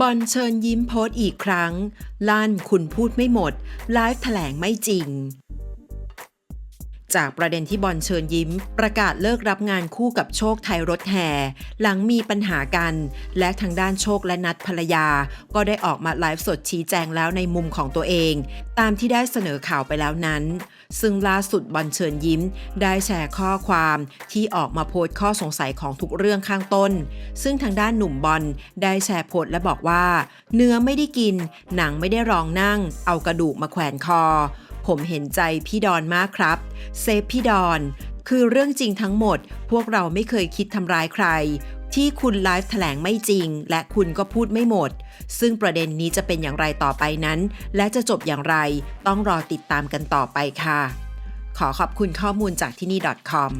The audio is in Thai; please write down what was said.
บอลเชิญยิ้มโพสต์อีกครั้ง ลั่นคุณพูดไม่หมด ไลฟ์แถลงไม่จริง จากประเด็นที่บอลเชิญยิ้ม ประกาศเลิกรับงานคู่กับโชคไทยรถแห่หลังมีปัญหากัน และทางด้านโชคและนัดภรรยา ก็ได้ออกมาไลฟ์สดชี้แจงแล้วในมุมของตัวเอง ตามที่ได้เสนอข่าวไปแล้วนั้น ซึ่งล่าสุดบอลเชิญยิ้ม ได้แชร์ข้อความที่ออกมาโพสต์ข้อสงสัยของทุกเรื่องข้างต้น ซึ่งทางด้านหนุ่มบอลได้แชร์โพสต์และบอกว่า เนื้อไม่ได้กิน หนังไม่ได้รองนั่ง เอากระดูกมาแขวนคอ ผมเห็นใจพี่ดอนมากครับ เซฟพี่ดอน คือเรื่องจริงทั้งหมด พวกเราไม่เคยคิดทำร้ายใคร ที่คุณไลฟ์แถลงไม่จริง และคุณก็พูดไม่หมด ซึ่งประเด็นนี้จะเป็นอย่างไรต่อไปนั้น และจะจบอย่างไร ต้องรอติดตามกันต่อไปค่ะ ขอขอบคุณข้อมูลจากที่นี่ .com